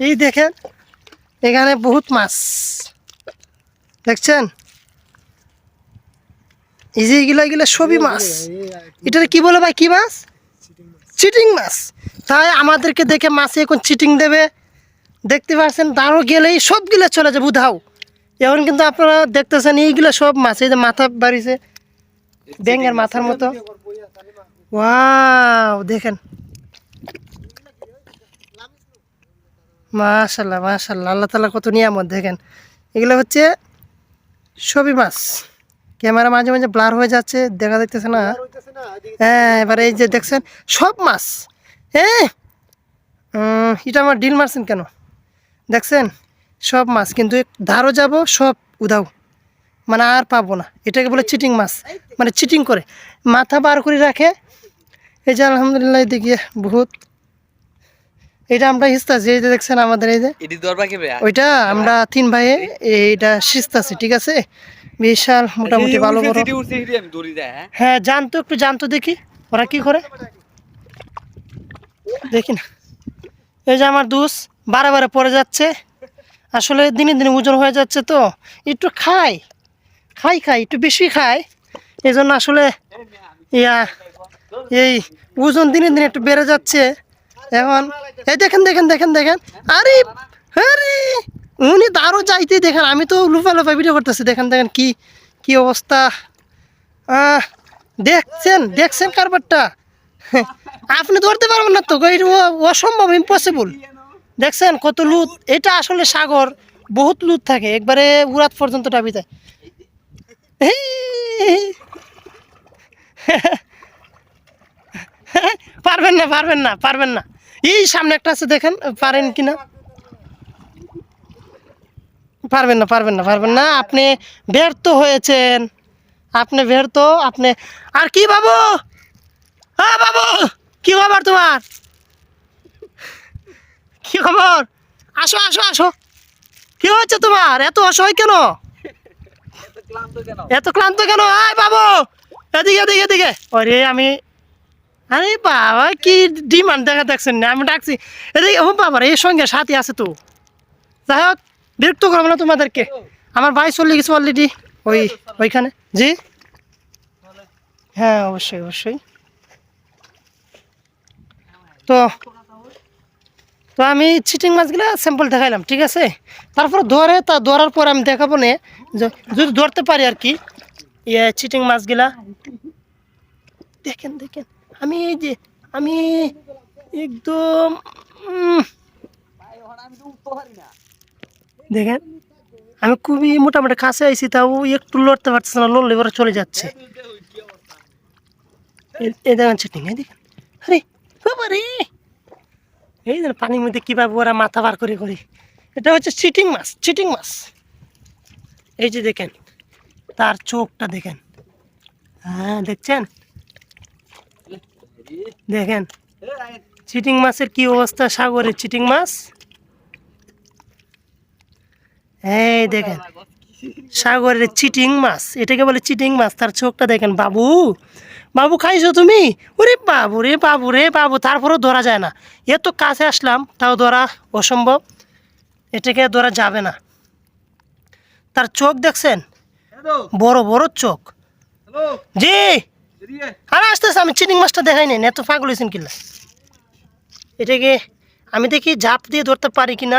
এই দেখেন এখানে বহুত মাছ। দেখছেন? এই যে এগুলো এগুলো সবই মাছ। এটা কি বলে ভাই কি মাছ? চিটিং মাছ। তাই আমাদেরকে দেখে মাছে এখন চিটিং দেবে। দেখতে পাচ্ছেন দাঁড়ো গেলেই সবগুলো চলে যাবে উধাও। এখন কিন্তু আপনারা দেখতেছেন এইগুলো সব মাছ এই যে মাথা বাড়িছে। ব্যাঙের মাথার মতো। ওয়াও দেখেন। মাশাল্লাহ মাশাল্লাহ। আল্লাহ তালা কত নিয়ামত দেখেন। এগুলো হচ্ছে সবই মাছ। ক্যামেরা মাঝে মাঝে ব্লার হয়ে যাচ্ছে দেখা যাইতেছে না। হ্যাঁ এবার এই যে দেখছেন সব মাছ। হ্যাঁ? এটা আমার ডিল মারছেন কেন? দেখছেন? সব মাছ কিন্তু ধারও যাব সব উধাও। মানে আর পাবো না। এটাকে বলে চিটিং মাছ। মানে চিটিং করে। মাথা বার করে রাখে। এই যে আলহামদুলিল্লাহ এদিকে বহুত এটা আমরা হিস্তাছি এই যে দেখছেন আমাদের এই যে। ওইটা আমরা তিন ভাইয়ে এইটা সিস্তাছি ঠিক আছে? বিশাল মোটামুটি ভালো বড়। হ্যাঁ। হ্যাঁ জানতো একটু জানতো দেখি ওরা কি করে? দেখি না। এই যে আমার দুস বারে বারে পড়ে যাচ্ছে। আসলে দিনে দিনে ওজন হয়ে যাচ্ছে তো একটু খাই খাই খাই একটু বেশি খাই। এই জন্য আসলে ইয়া এই ওজন দিনে দিনে একটু বেড়ে যাচ্ছে। এখন এই দেখেন দেখেন দেখেন দেখেন। আরে আরে উনি তারও যাইতে দেখেন আমি তো লুফা লুফা ভিডিও করতেছি। দেখেন দেখেন কি কি অবস্থা। দেখছেন দেখছেন কারবারটা? আপনি ধরতে পারবেন না তো অসম্ভব ইম্পসিবল দেখছেন কত লুত এটা আসলে সাগর বহুত লুত থাকে একবারে উড়াত পর্যন্ত ডাবি যায় এই, পারবেন না পারবেন না পারবেন না। এই সামনে একটা আছে দেখেন পারেন কিনা? পারবেন না পারবেন না পারবেন না। আপনি ব্যর্থ হয়েছেন। আপনি ব্যর্থ আপনি আর কি বাবু? হ্যাঁ বাবু কি খবর তোমার? কি খবর? আসো আসো আসো। কি হচ্ছে তোমার? এত অসহায় কেন? কেন? এত ক্লান্ত কেন? আয় বাবু। এদিকে এদিকে এদিকে। ওরে আমি আরে বাবা কি ডিমান্ড দেখা দেখছেন না? আমি ডাকছি। এদিকে ও বাবা রে, এর সঙ্গে সাথী আছে তো। যাই হোক বিরক্ত করব না তোমাদেরকে। আমার ভাই চলে গেছে অলরেডি ওই ওইখানে। জি? হ্যাঁ অবশ্যই অবশ্যই। তো তো আমি চিটিং মাছগুলো স্যাম্পল দেখাইলাম ঠিক আছে? তারপর ধরে তা ধরার পর আমি দেখাবো না। যদি ধরতে পারি আর কি ইয়ে চিটিং মাছগুলা দেখেন দেখেন। আমি যে, আমি একদম তো পারি দেখেন, আমি খুবই মোটামুটি কাছে আইছি, তাও একটু লড়তে পারতেছে না, লড়লে এবার চলে যাচ্ছে। এই দেখেন আরে এই পানির মধ্যে কীভাবে ওরা মাথা বার করে করে। এটা হচ্ছে চিটিং মাছ চিটিং মাছ। এই যে দেখেন, তার চোখটা দেখেন। হ্যাঁ দেখছেন? দেখেন চিটিং মাছের কি অবস্থা সাগরের চিটিং মাছ? এই দেখেন সাগরের চিটিং মাছ এটাকে বলে চিটিং মাছ তার চোখটা দেখেন বাবু। বাবু খাইছো তুমি? ওরে বাবু রে বাবু রে বাবু তারপরেও ধরা যায় না। এত কাছে আসলাম তাও ধরা অসম্ভব। এটাকে ধরা যাবে না। তার চোখ দেখছেন? বড় বড় চোখ। জি। আরে আসতেছে আমি চিনিং মাছটা দেখাই নাই এত পাগল হয়েছেন কিনা? এটাকে আমি দেখি ঝাঁপ দিয়ে ধরতে পারি কিনা?